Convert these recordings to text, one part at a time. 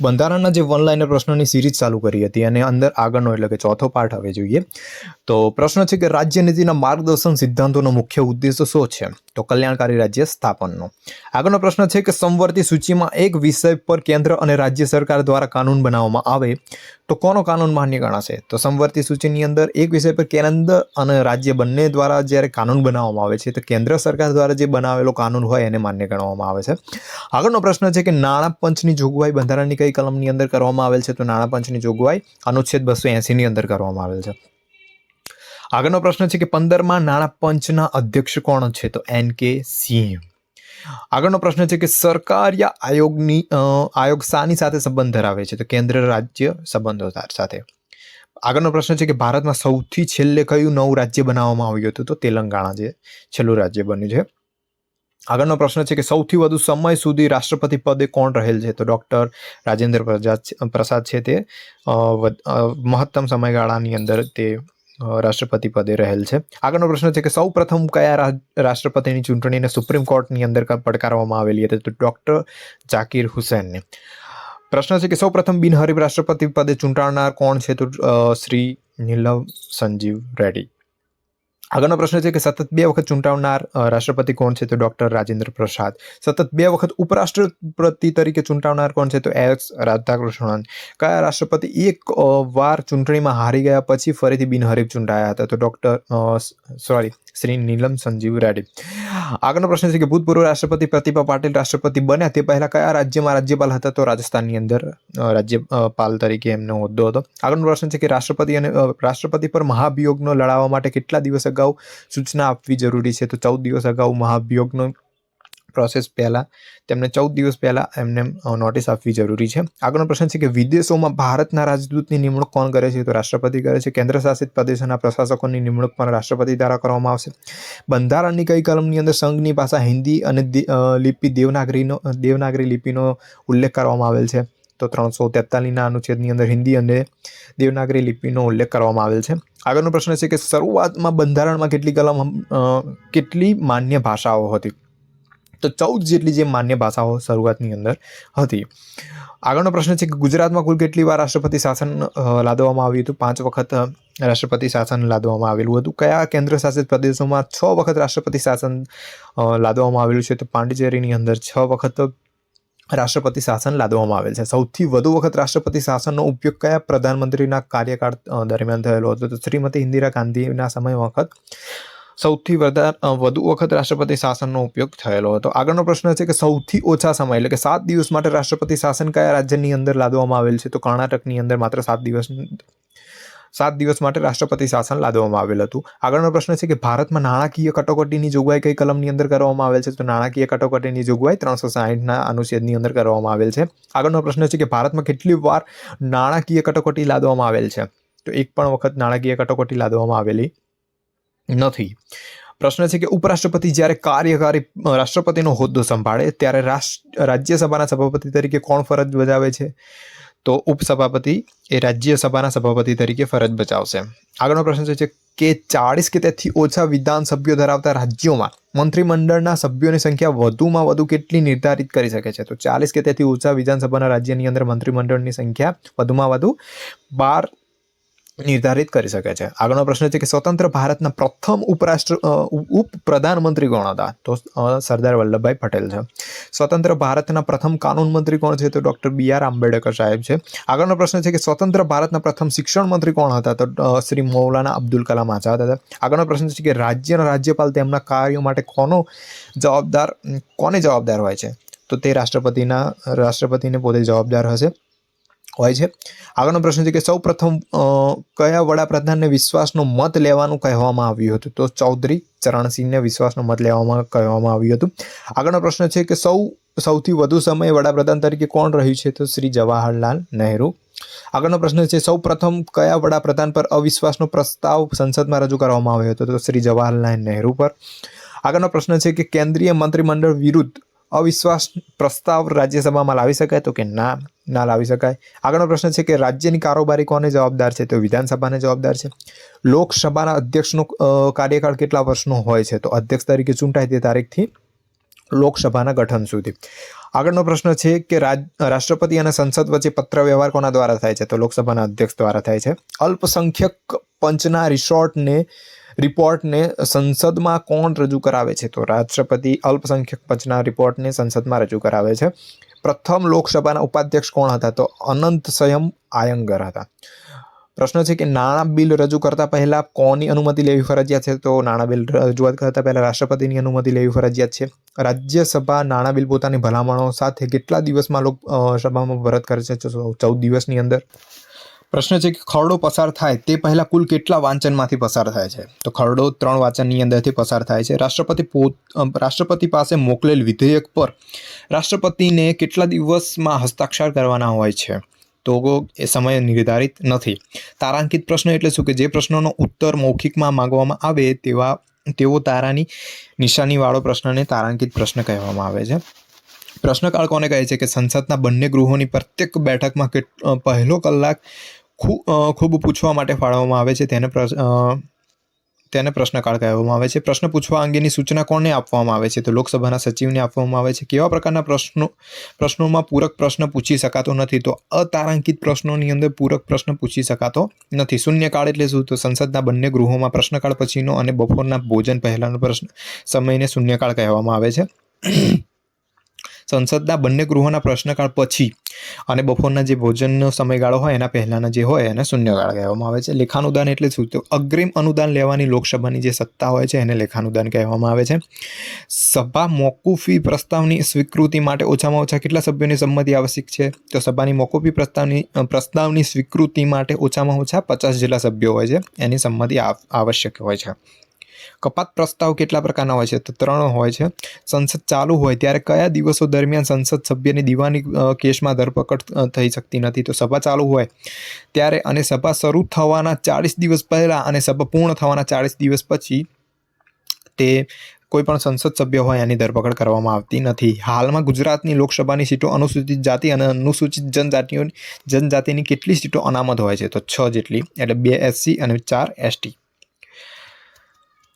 બંધારણના જે વન પ્રશ્નોની સિરીઝ ચાલુ કરી હતી અને અંદર આગળનો એટલે કે ચોથો પાઠ હવે જોઈએ. તો પ્રશ્ન છે કે રાજ્ય નીતિના માર્ગદર્શન સિદ્ધાંતોનો મુખ્ય ઉદ્દેશ શું છે? તો કલ્યાણકારી રાજ્ય સ્થાપનનો. આગળનો પ્રશ્ન છે કે સંવર્તી સૂચિમાં એક વિષય પર કેન્દ્ર અને રાજ્ય સરકાર દ્વારા કાનૂન બનાવવામાં આવે તો કોનો કાનૂન માન્ય ગણાશે? તો સંવર્તી સૂચિની અંદર એક વિષય પર કેન્દ્ર અને રાજ્ય બંને દ્વારા જ્યારે કાનૂન બનાવવામાં આવે છે, તો કેન્દ્ર સરકાર દ્વારા જે બનાવેલો કાનૂન હોય એને માન્ય ગણવામાં આવે છે. આગળનો પ્રશ્ન છે કે નાણાં પંચની જોગવાઈ બંધારણની કઈ કલમની અંદર કરવામાં આવેલ છે? તો નાણાં પંચની જોગવાઈ અનુચ્છેદ બસો એંસીની અંદર કરવામાં આવેલ છે. આગળનો પ્રશ્ન છે કે પંદરમાં નાણાં પંચના અધ્યક્ષ કોણ છે? તો એન કે સિંહ. આગળનો પ્રશ્ન છે કે સરકાર યા આયોગની આયોગ શાની સાથે સંબંધ ધરાવે છે? તો કેન્દ્ર રાજ્ય સંબંધો સાથે. આગળનો પ્રશ્ન છે કે ભારતમાં સૌથી છેલ્લે કયું નવું રાજ્ય બનાવવામાં આવ્યું હતું? તો તેલંગાણા જે છેલ્લું રાજ્ય બન્યું છે. આગળનો પ્રશ્ન છે કે સૌથી વધુ સમય સુધી રાષ્ટ્રપતિ પદે કોણ રહેલ છે? તો ડૉક્ટર રાજેન્દ્ર પ્રસાદ છે તે. મહત્તમ સમયગાળાની અંદર તે રાષ્ટ્રપતિ પદે રહેલ છે. આગળનો પ્રશ્ન છે કે સૌ પ્રથમ કયા રાષ્ટ્રપતિની ચૂંટણીને સુપ્રીમ કોર્ટની અંદર પડકારવામાં આવેલી હતી? તો ડૉક્ટર જાકીર હુસૈનને. પ્રશ્ન છે કે સૌ પ્રથમ બિનહરીફ રાષ્ટ્રપતિ પદે ચૂંટાનાર કોણ છે? તો શ્રી નીલવ સંજીવ રેડ્ડી. આગળનો પ્રશ્ન છે કે સતત બે વખત ચૂંટાવનાર રાષ્ટ્રપતિ કોણ છે? તો ડૉક્ટર રાજેન્દ્ર પ્રસાદ. સતત બે વખત ઉપરાષ્ટ્રપતિ તરીકે ચૂંટાવનાર કોણ છે? તો એસ રાધાકૃષ્ણન. કયા રાષ્ટ્રપતિ એક વાર ચૂંટણીમાં હારી ગયા પછી ફરીથી બિનહરીફ ચૂંટાયા હતા? તો ડૉક્ટર સોરી, શ્રી નીલમ સંજીવ રેડ્ડી. આગળનો પ્રશ્ન છે કે ભૂતપૂર્વ રાષ્ટ્રપતિ પ્રતિભા પાટીલ રાષ્ટ્રપતિ બન્યા તે પહેલા કયા રાજ્યમાં રાજ્યપાલ હતા? તો રાજસ્થાનની અંદર રાજ્યપાલ તરીકે એમનો હોદ્દો હતો. આગળનો પ્રશ્ન છે કે રાષ્ટ્રપતિ અને રાષ્ટ્રપતિ પર મહાભિયોગનો લડાવવા માટે કેટલા દિવસ અગાઉ સૂચના આપવી જરૂરી છે? તો ચૌદ દિવસ અગાઉ મહાભિયોગનો પ્રોસેસ પહેલાં, તેમને ચૌદ દિવસ પહેલાં એમને નોટિસ આપવી જરૂરી છે. આગળનો પ્રશ્ન છે કે વિદેશોમાં ભારતના રાજદૂતની નિમણૂક કોણ કરે છે? તો રાષ્ટ્રપતિ કરે છે. કેન્દ્ર શાસિત પ્રદેશોના પ્રશાસકોની નિમણૂક પણ રાષ્ટ્રપતિ દ્વારા કરવામાં આવશે. બંધારણની કઈ કલમની અંદર સંઘની ભાષા હિન્દી અને લિપિ દેવનાગરીનો, દેવનાગરી લિપિનો ઉલ્લેખ કરવામાં આવેલ છે. તો ત્રણસો તેતાલીસના અનુચ્છેદની અંદર હિન્દી અને દેવનાગરી લિપિનો ઉલ્લેખ કરવામાં આવેલ છે. આગળનો પ્રશ્ન છે કે શરૂઆતમાં બંધારણમાં કેટલી કલમ કેટલી માન્ય ભાષાઓ હતી? તો ચૌદ જેટલી જે માન્ય ભાષાઓ શરૂઆતની અંદર હતી. આગળનો પ્રશ્ન છે કે ગુજરાતમાં કુલ કેટલી વાર રાષ્ટ્રપતિ શાસન લાદવામાં આવ્યું હતું? પાંચ વખત રાષ્ટ્રપતિ શાસન લાદવામાં આવેલું હતું. કયા કેન્દ્ર શાસિત પ્રદેશોમાં છ વખત રાષ્ટ્રપતિ શાસન લાદવામાં આવેલું છે? તો પાંડિચેરીની અંદર છ વખત રાષ્ટ્રપતિ શાસન લાદવામાં આવેલ છે. સૌથી વધુ વખત રાષ્ટ્રપતિ શાસનનો ઉપયોગ કયા પ્રધાનમંત્રીના કાર્યકાળ દરમિયાન થયેલો હતો? તો શ્રીમતી ઇન્દિરા ગાંધીના સમય વખત સૌથી વધુ વખત રાષ્ટ્રપતિ શાસનનો ઉપયોગ થયેલો હતો. આગળનો પ્રશ્ન છે કે સૌથી ઓછા સમય, એટલે કે સાત દિવસ માટે રાષ્ટ્રપતિ શાસન કયા રાજ્યની અંદર લાદવામાં આવેલ છે? તો કર્ણાટકની અંદર માત્ર સાત દિવસ સાત દિવસ માટે રાષ્ટ્રપતિ શાસન લાદવામાં આવેલ હતું. આગળનો પ્રશ્ન છે કે ભારતમાં નાણાકીય કટોકટીની જોગવાઈ કઈ કલમની અંદર કરવામાં આવેલ છે? તો નાણાકીય કટોકટીની જોગવાઈ ત્રણસો સાહીઠના અનુચ્છેદની અંદર કરવામાં આવેલ છે. આગળનો પ્રશ્ન છે કે ભારતમાં કેટલી વાર નાણાકીય કટોકટી લાદવામાં આવેલ છે? તો એક પણ વખત નાણાકીય કટોકટી લાદવામાં આવેલી નથી. પ્રશ્ન છે કે ઉપરાષ્ટ્રપતિ જ્યારે કાર્યકારી રાષ્ટ્રપતિનો હોદ્દો સંભાળે, ત્યારે રાજ્યસભાના સભાપતિ તરીકે કોણ ફરજ બજાવે છે? તો ઉપસભાપતિ એ રાજ્યસભાના સભાપતિ તરીકે ફરજ બજાવશે. આગળનો પ્રશ્ન છે કે ચાળીસ કે તેથી ઓછા વિધાન સભ્યો ધરાવતા રાજ્યોમાં મંત્રીમંડળના સભ્યોની સંખ્યા વધુમાં વધુ કેટલી નિર્ધારિત કરી શકે છે? તો ચાલીસ કે તેથી ઓછા વિધાનસભાના રાજ્યની અંદર મંત્રીમંડળની સંખ્યા વધુમાં વધુ બાર નિર્ધારિત કરી શકે છે. આગળનો પ્રશ્ન છે કે સ્વતંત્ર ભારતના પ્રથમ ઉપરાષ્ટ્ર ઉપ પ્રધાનમંત્રી કોણ હતા? તો સરદાર વલ્લભભાઈ પટેલ છે. સ્વતંત્ર ભારતના પ્રથમ કાનૂન મંત્રી કોણ છે? તો ડૉક્ટર બી આર આંબેડકર સાહેબ છે. આગળનો પ્રશ્ન છે કે સ્વતંત્ર ભારતના પ્રથમ શિક્ષણ મંત્રી કોણ હતા? તો શ્રી મૌલાના અબ્દુલ કલામ આઝાદ હતા. આગળનો પ્રશ્ન છે કે રાજ્યના રાજ્યપાલ તેમના કાર્યો માટે કોનો જવાબદાર, કોને જવાબદાર હોય છે? તો તે રાષ્ટ્રપતિના, રાષ્ટ્રપતિને પોતે જવાબદાર હશે. હોય છે. આગળનો પ્રશ્ન છે કે સૌ પ્રથમ કયા વડાપ્રધાનને વિશ્વાસનો મત લેવાનું કહેવામાં આવ્યું હતું? તો ચૌધરી ચરણસિંહને વિશ્વાસનો મત લેવામાં કહેવામાં આવ્યું હતું. આગળનો પ્રશ્ન છે કે સૌ, સૌથી વધુ સમય વડાપ્રધાન તરીકે કોણ રહ્યું છે? તો શ્રી જવાહરલાલ નહેરુ. આગળનો પ્રશ્ન છે સૌ પ્રથમ કયા વડાપ્રધાન પર અવિશ્વાસનો પ્રસ્તાવ સંસદમાં રજૂ કરવામાં આવ્યો હતો? તો શ્રી જવાહરલાલ નહેરુ પર. આગળનો પ્રશ્ન છે કે કેન્દ્રીય મંત્રીમંડળ વિરુદ્ધ અવિશ્વાસ પ્રસ્તાવ રાજ્યસભામાં લાવી શકાય તો કે ના ના લાવી શકાય? આગળનો પ્રશ્ન છે કે રાજ્યની કારોબારી કોને જવાબદાર છે? તો વિધાનસભાને જવાબદાર છે. લોકસભાના અધ્યક્ષનો કાર્યકાળ કેટલા વર્ષનો હોય છે? તો અધ્યક્ષ તરીકે ચૂંટાય તે તારીખથી લોકસભાના ગઠન સુધી. આગળનો પ્રશ્ન છે કે રાજ, રાષ્ટ્રપતિ અને સંસદ વચ્ચે પત્ર વ્યવહાર કોના દ્વારા થાય છે? તો લોકસભાના અધ્યક્ષ દ્વારા થાય છે. અલ્પસંખ્યક પંચના રિસોર્ટને રિપોર્ટને સંસદમાં કોણ રજૂ કરાવે છે? તો રાષ્ટ્રપતિ અલ્પસંખ્યક પંચના રિપોર્ટને સંસદમાં રજૂ કરાવે છે. પ્રથમ લોકસભાના ઉપાધ્યક્ષ કોણ હતા? તો અનંત સંયમ આયંગર હતા. પ્રશ્ન છે કે નાણાં બિલ રજૂ કરતા પહેલા કોની અનુમતિ લેવી ફરજિયાત છે? તો નાણાં બિલ રજૂઆત કરતા પહેલા રાષ્ટ્રપતિની અનુમતિ લેવી ફરજિયાત છે. રાજ્યસભા નાણાં બિલ પોતાની ભલામણો સાથે કેટલા દિવસમાં લોક ભરત કરે છે? ચૌદ દિવસની અંદર. પ્રશ્ન છે કે ખરડો પસાર થાય તે પહેલા કુલ કેટલા વાંચનમાંથી પસાર થાય છે? તો ખરડો ત્રણ વાંચનની અંદરથી પસાર થાય છે. રાષ્ટ્રપતિ પોત રાષ્ટ્રપતિ પાસે મોકલેલ વિધેયક પર રાષ્ટ્રપતિને કેટલા દિવસમાં હસ્તાક્ષર કરવાના હોય છે? તો એ સમય નિર્ધારિત નથી. તારાંકિત પ્રશ્ન એટલે શું? કે જે પ્રશ્નોનો ઉત્તર મૌખિકમાં માંગવામાં આવે તેવા તેવો તારાની નિશાનીવાળો પ્રશ્નને તારાંકિત પ્રશ્ન કહેવામાં આવે છે. પ્રશ્નકાળ કોને કહે છે કે સંસદના બંને ગૃહોની પ્રત્યેક બેઠકમાં પહેલો કલાક ખૂબ પૂછવા માટે ફાળવવામાં આવે છે. તેને તેને પ્રશ્નકાળ કહેવામાં આવે છે. પ્રશ્ન પૂછવા અંગેની સૂચના કોને આપવામાં આવે છે? તો લોકસભાના સચિવને આપવામાં આવે છે. કેવા પ્રકારના પ્રશ્નો, પ્રશ્નોમાં પૂરક પ્રશ્ન પૂછી શકાતો નથી, તો અતારાંકિત પ્રશ્નોની અંદર પૂરક પ્રશ્ન પૂછી શકાતો નથી. શૂન્યકાળ એટલે શું? તો સંસદના બંને ગૃહોમાં પ્રશ્નકાળ પછીનો અને બપોરના ભોજન પહેલાંનો પ્રશ્ન સમયને શૂન્યકાળ કહેવામાં આવે છે. સંસદના બંને ગૃહોના પ્રશ્નકાળ પછી અને બપોરના જે ભોજનનો સમયગાળો હોય એના પહેલાંના જે હોય એને શૂન્યગાળ કહેવામાં આવે છે. લેખાનુદાન એટલે શું? તો અગ્રિમ અનુદાન લેવાની લોકસભાની જે સત્તા હોય છે એને લેખાનુદાન કહેવામાં આવે છે. સભા મોકૂફી પ્રસ્તાવની સ્વીકૃતિ માટે ઓછામાં ઓછા કેટલા સભ્યોની સંમતિ આવશ્યક છે? તો સભાની મોકૂફી પ્રસ્તાવની પ્રસ્તાવની સ્વીકૃતિ માટે ઓછામાં ઓછા પચાસ જેટલા સભ્યો હોય છે. એની સંમતિ આવશ્યક હોય છે. કપાત પ્રસ્તાવ કેટલા પ્રકારના હોય છે? તો ત્રણ હોય છે. સંસદ ચાલુ હોય ત્યારે કયા દિવસો દરમિયાન સંસદ સભ્યની દીવાની કેસમાં ધરપકડ થઈ શકતી નથી? તો સભા ચાલુ હોય ત્યારે અને સભા શરૂ થવાના ચાળીસ દિવસ પહેલાં અને સભા પૂર્ણ થવાના ચાળીસ દિવસ પછી તે કોઈપણ સંસદ સભ્ય હોય એની ધરપકડ કરવામાં આવતી નથી. હાલમાં ગુજરાતની લોકસભાની સીટો અનુસૂચિત જાતિ અને અનુસૂચિત જનજાતિઓની, જનજાતિની કેટલી સીટો અનામત હોય છે? તો છ જેટલી, એટલે બે એસસી અને ચાર એસટી.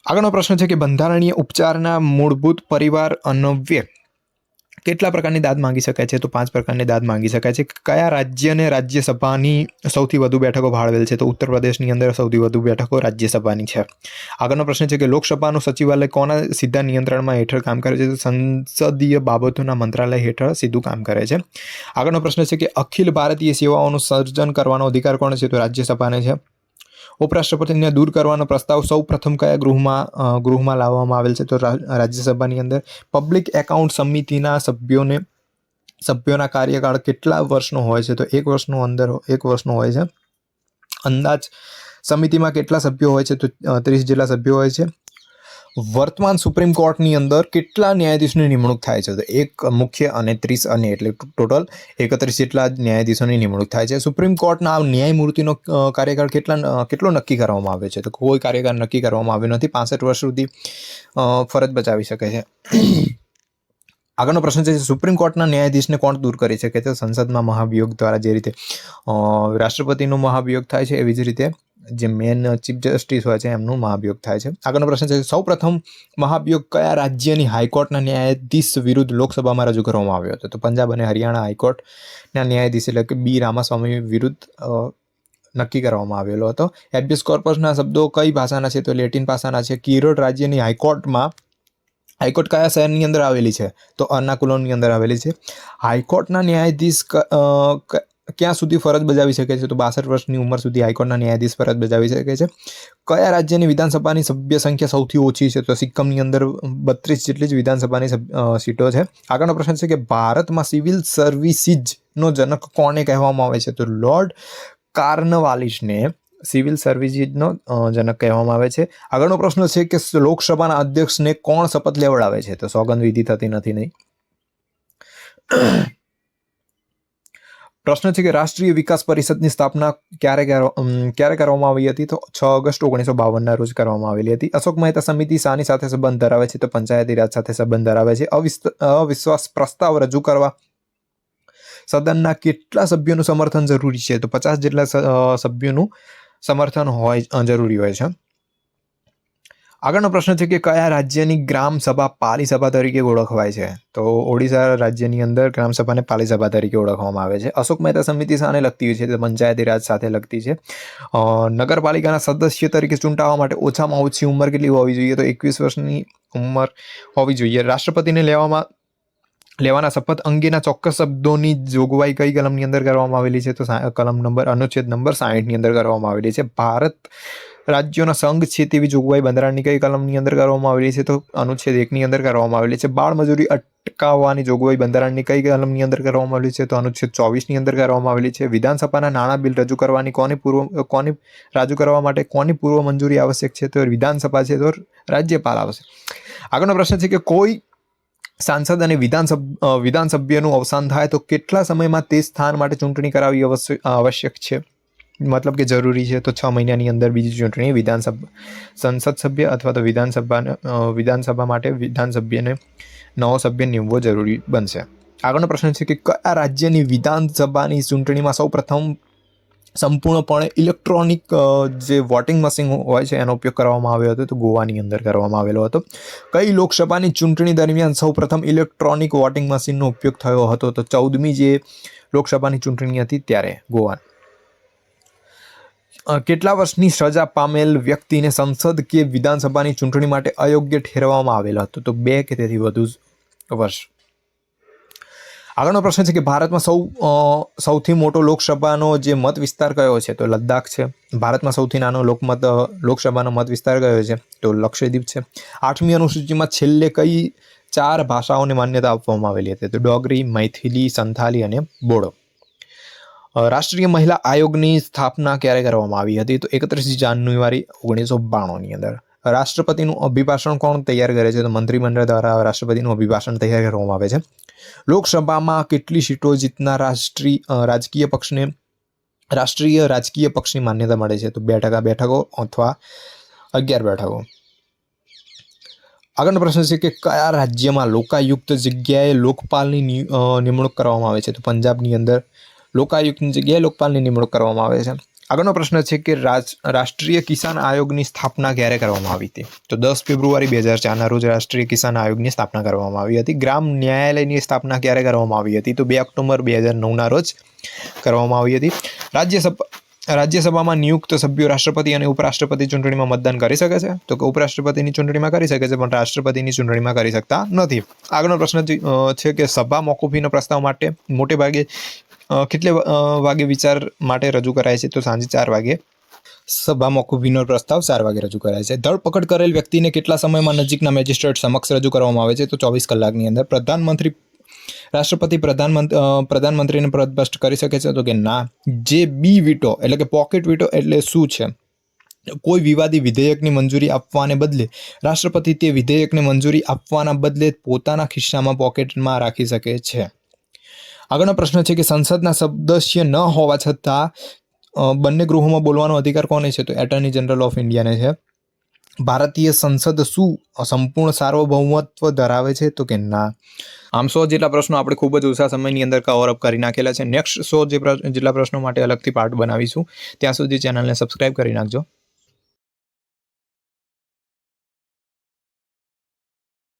આગળનો પ્રશ્ન છે કે બંધારણીય ઉપચારના મૂળભૂત પરિવાર અનવ્ય કેટલા પ્રકારની દાદ માંગી શકાય છે? તો પાંચ પ્રકારની દાદ માંગી શકાય છે. કયા રાજ્યને રાજ્યસભાની સૌથી વધુ બેઠકો ફાળવેલ છે? તો ઉત્તર પ્રદેશની અંદર સૌથી વધુ બેઠકો રાજ્યસભાની છે. આગળનો પ્રશ્ન છે કે લોકસભાનું સચિવાલય કોના સીધા નિયંત્રણમાં હેઠળ કામ કરે છે? તો સંસદીય બાબતોના મંત્રાલય હેઠળ સીધું કામ કરે છે. આગળનો પ્રશ્ન છે કે અખિલ ભારતીય સેવાઓનું સર્જન કરવાનો અધિકાર કોણ છે? તો રાજ્યસભાને છે. ઉપરાષ્ટ્રપતિને દૂર કરવાનો પ્રસ્તાવ સૌ પ્રથમ કયા ગૃહમાં ગૃહમાં લાવવામાં આવેલ છે? તો રાજ્યસભાની અંદર પબ્લિક એકાઉન્ટ સમિતિના સભ્યોને, સભ્યોના કાર્યકાળ કેટલા વર્ષનો હોય છે? તો એક વર્ષનો અંદર એક વર્ષનો હોય છે. અંદાજ સમિતિમાં કેટલા સભ્યો હોય છે? તો ત્રીસ જેટલા સભ્યો હોય છે. વર્તમાન સુપ્રીમ કોર્ટની અંદર કેટલા ન્યાયાધીશની નિમણૂક થાય છે? તો એક મુખ્ય અને ત્રીસ અને એટલે ટોટલ એકત્રીસ જેટલા ન્યાયાધીશોની નિમણૂક થાય છે. સુપ્રીમ કોર્ટના ન્યાયમૂર્તિનો કાર્યકાળ કેટલા કેટલો નક્કી કરવામાં આવે છે? તો કોઈ કાર્યકાળ નક્કી કરવામાં આવ્યો નથી. પાસઠ વર્ષ સુધી ફરજ બજાવી શકે છે. આગળનો પ્રશ્ન છે સુપ્રીમ કોર્ટના ન્યાયાધીશને કોણ દૂર કરી શકે છે? સંસદમાં મહાભિયોગ દ્વારા જે રીતે રાષ્ટ્રપતિનો મહાભિયોગ થાય છે, એવી જ રીતે જે મેન ચીફ જસ્ટિસ હોય છે, એમનું મહાભિયોગ થાય છે. આગળનો પ્રશ્ન છે સૌ પ્રથમ મહાભિયોગ કયા રાજ્યની હાઈકોર્ટના ન્યાયાધીશ વિરુદ્ધ લોકસભામાં રજૂ કરવામાં આવ્યો હતો? તો પંજાબ અને હરિયાણા હાઈકોર્ટના ન્યાયાધીશ એટલે કે બી રામાસ્વામી વિરુદ્ધ નક્કી કરવામાં આવેલો હતો. હેબિયસ કોર્પસના શબ્દો કઈ ભાષાના છે? તો લેટિન ભાષાના છે. કિરોડ રાજ્યની હાઈકોર્ટમાં, હાઈકોર્ટ કયા શહેરની અંદર આવેલી છે? તો અર્નાકુલમની અંદર આવેલી છે. હાઈકોર્ટના ન્યાયાધીશ ક્યાં સુધી ફરજ બજાવી શકે છે? તો બાસઠ વર્ષની ઉંમર સુધી હાઈકોર્ટના ન્યાયાધીશ ફરજ બજાવી શકે છે. કયા રાજ્યની વિધાનસભાની સભ્ય સંખ્યા સૌથી ઓછી છે? તો સિક્કમની અંદર બત્રીસ જેટલી જ વિધાનસભાની સીટો છે. આગળનો પ્રશ્ન છે કે ભારતમાં સિવિલ સર્વિસીજનો જનક કોને કહેવામાં આવે છે? તો લોર્ડ કાર્નવાલિસને સિવિલ સર્વિસીજનો જનક કહેવામાં આવે છે. આગળનો પ્રશ્ન છે કે લોકસભાના અધ્યક્ષને કોણ શપથ લેવડાવે છે? તો સોગંદ વિધિ થતી નથી નહીં. પ્રશ્ન છે કે રાષ્ટ્રીય વિકાસ પરિષદની સ્થાપના ક્યારે ક્યારે કરવામાં આવી હતી? તો છ ઓગસ્ટ ઓગણીસો બાવનના રોજ કરવામાં આવેલી હતી. અશોક મહેતા સમિતિ શાની સાથે સંબંધ ધરાવે છે તો પંચાયતી રાજ સાથે સંબંધ ધરાવે છે. અવિશ્વાસ પ્રસ્તાવ રજૂ કરવા સદનના કેટલા સભ્યોનું સમર્થન જરૂરી છે? તો પચાસ જેટલા સભ્યોનું સમર્થન હોય જરૂરી હોય છે. આગળનો પ્રશ્ન છે કે કયા રાજ્યની ગ્રામ સભા પાલી સભા તરીકે ઓળખવાય છે? તો ઓડિશા રાજ્યની અંદર ગ્રામ સભાને પાલી સભા તરીકે ઓળખવામાં આવે છે. અશોક મહેતા સમિતિ સાને લગતી છે પંચાયતી રાજ સાથે લગતી છે. નગરપાલિકાના સદસ્ય તરીકે ચૂંટાવા માટે ઓછામાં ઓછી ઉંમર કેટલી હોવી જોઈએ? તો એકવીસ વર્ષની ઉંમર હોવી જોઈએ. રાષ્ટ્રપતિને લેવામાં, લેવાના શપથ અંગેના ચોક્કસ શબ્દોની જોગવાઈ કઈ કલમની અંદર કરવામાં આવેલી છે? તો કલમ નંબર, અનુચ્છેદ નંબર સાહીઠની અંદર કરવામાં આવેલી છે. ભારત રાજ્યોના સંઘ છે તેવી જોગવાઈ બંધારણની કઈ કલમની અંદર કરવામાં આવેલી છે તો અનુચ્છેદ એકની અંદર કરવામાં આવેલી છે. બાળ મજૂરી અટકાવવાની જોગવાઈ બંધારણની કઈ કલમની અંદર કરવામાં આવેલી છે તો અનુચ્છેદ ચોવીસની અંદર કરવામાં આવેલી છે. વિધાનસભાના નાણાં બિલ રજૂ કરવાની કોની પૂર્વ, કોની રજૂ કરવા માટે કોની પૂર્વ મંજૂરી આવશ્યક છે તો વિધાનસભા છે તો રાજ્યપાલ આવશે. આગળનો પ્રશ્ન છે કે કોઈ સાંસદ અને વિધાનસભ વિધાનસભ્યનું અવસાન થાય તો કેટલા સમયમાં તે સ્થાન માટે ચૂંટણી કરાવવી આવશ્યક છે? મતલબ કે જરૂરી છે તો છ મહિનાની અંદર બીજી ચૂંટણી વિધાનસભા, સંસદ સભ્ય અથવા તો વિધાનસભાને વિધાનસભા માટે વિધાનસભ્યને નવો સભ્ય નિમવો જરૂરી બનશે. આગળનો પ્રશ્ન છે કે કયા રાજ્યની વિધાનસભાની ચૂંટણીમાં સૌ પ્રથમ સંપૂર્ણપણે ઇલેક્ટ્રોનિક જે વોટિંગ મશીન હોય છે એનો ઉપયોગ કરવામાં આવ્યો હતો? તો ગોવાની અંદર કરવામાં આવેલો હતો. કઈ લોકસભાની ચૂંટણી દરમિયાન સૌપ્રથમ ઇલેક્ટ્રોનિક વોટિંગ મશીનનો ઉપયોગ થયો હતો? તો ચૌદમી જે લોકસભાની ચૂંટણી હતી ત્યારે ગોવા કેટલા વર્ષની સજા પામેલ વ્યક્તિને સંસદ કે વિધાનસભાની ચૂંટણી માટે અયોગ્ય ઠેરવવામાં આવેલો હતો? તો બે કે તેથી વધુ વર્ષ. આગળનો પ્રશ્ન છે કે ભારતમાં સૌ સૌથી મોટો લોકસભાનો જે મત વિસ્તાર કયો છે? તો લદ્દાખ છે. ભારતમાં સૌથી નાનો લોકમત લોકસભાનો મત વિસ્તાર કયો છે? તો લક્ષદ્વીપ છે. આઠમી અનુસૂચિમાં છેલ્લે કઈ ચાર ભાષાઓને માન્યતા આપવામાં આવેલી હતી? તો ડોગરી, મૈથિલી, સંથાલી અને બોડો. રાષ્ટ્રીય મહિલા આયોગની સ્થાપના ક્યારે કરવામાં આવી હતી? તો એકત્રીસ જાન્યુઆરી ઓગણીસો બાણુંની અંદર. રાષ્ટ્રપતિનું અભિભાષણ કોણ તૈયાર કરે છે? તો મંત્રીમંડળ દ્વારા રાષ્ટ્રપતિનું અભિભાષણ તૈયાર કરવામાં આવે છે. લોકસભામાં કેટલી સીટો જીતનાર રાષ્ટ્રીય રાજકીય પક્ષને રાષ્ટ્રીય રાજકીય પક્ષની માન્યતા મળે છે? તો બે ટકા બેઠકો અથવા અગિયાર બેઠકો? આગળનો પ્રશ્ન છે કે કયા રાજ્યમાં લોકાયુક્ત જગ્યાએ લોકપાલની નિમણૂક કરવામાં આવે છે? તો પંજાબની અંદર લોકાયુક્તની જગ્યાએ લોકપાલની નિમણૂક કરવામાં આવે છે. આગળનો પ્રશ્ન છે કે રાજ રાષ્ટ્રીય કિસાન આયોગની સ્થાપના ક્યારે કરવામાં આવી હતી? તો દસ ફેબ્રુઆરી બે હજાર ચારના રોજ રાષ્ટ્રીય કિસાન આયોગની સ્થાપના કરવામાં આવી હતી. ગ્રામ ન્યાયાલયની સ્થાપના ક્યારે કરવામાં આવી હતી? તો બે ઓક્ટોબર બે હજાર નવના રોજ કરવામાં આવી હતી. રાજ્યસભા રાજ્યસભામાં નિયુક્ત સભ્યો રાષ્ટ્રપતિ અને ઉપરાષ્ટ્રપતિ ચૂંટણીમાં મતદાન કરી શકે છે? તો કે ઉપરાષ્ટ્રપતિની ચૂંટણીમાં કરી શકે છે પણ રાષ્ટ્રપતિની ચૂંટણીમાં કરી શકતા નથી. આગળનો પ્રશ્ન છે, કે સભા મોકૂફીના પ્રસ્તાવ માટે મોટે ભાગે અ, કેટલે વાગે વિચાર માટે રજૂ કરાય છે? તો સાંજે ચાર વાગે. સભા મોકૂફીનો પ્રસ્તાવ ચાર વાગે રજૂ કરાય છે. ધરપકડ કરેલ વ્યક્તિને કેટલા સમયમાં નજીકના મેજિસ્ટ્રેટ સમક્ષ રજૂ કરવામાં આવે છે? તો ચોવીસ કલાકની અંદર. પ્રધાનમંત્રી, રાષ્ટ્રપતિ પ્રધાનમંત્રી પ્રધાનમંત્રીને પ્રદભસ્ટ કરી શકે છે? તો કે ના. જે બી વીટો, એટલે કે પોકેટ વીટો, એટલે શું છે? કોઈ વિવાદી વિધેયકની મંજૂરી આપવાને બદલે, રાષ્ટ્રપતિ તે વિધેયકને મંજૂરી આપવાના બદલે પોતાના ખિસ્સામાં પોકેટમાં રાખી શકે છે. આગળનો પ્રશ્ન છે કે સંસદના સદસ્ય ન હોવા છતાં બંને ગૃહોમાં બોલવાનો અધિકાર કોને છે? તો એટર્ની જનરલ ઓફ ઇન્ડિયાને છે. ભારતીય સંસદ શું સંપૂર્ણ સાર્વભૌમત્વ ધરાવે છે? તો કે ના. આમ સો જેટલા પ્રશ્નો આપણે ખૂબ જ ઓછા સમયની અંદર કવરઅપ કરી નાખેલા છે. નેક્સ્ટ સો જેટલા પ્રશ્નો માટે અલગથી પાર્ટ બનાવીશું. ત્યાં સુધી ચેનલને સબસ્ક્રાઇબ કરી નાખજો.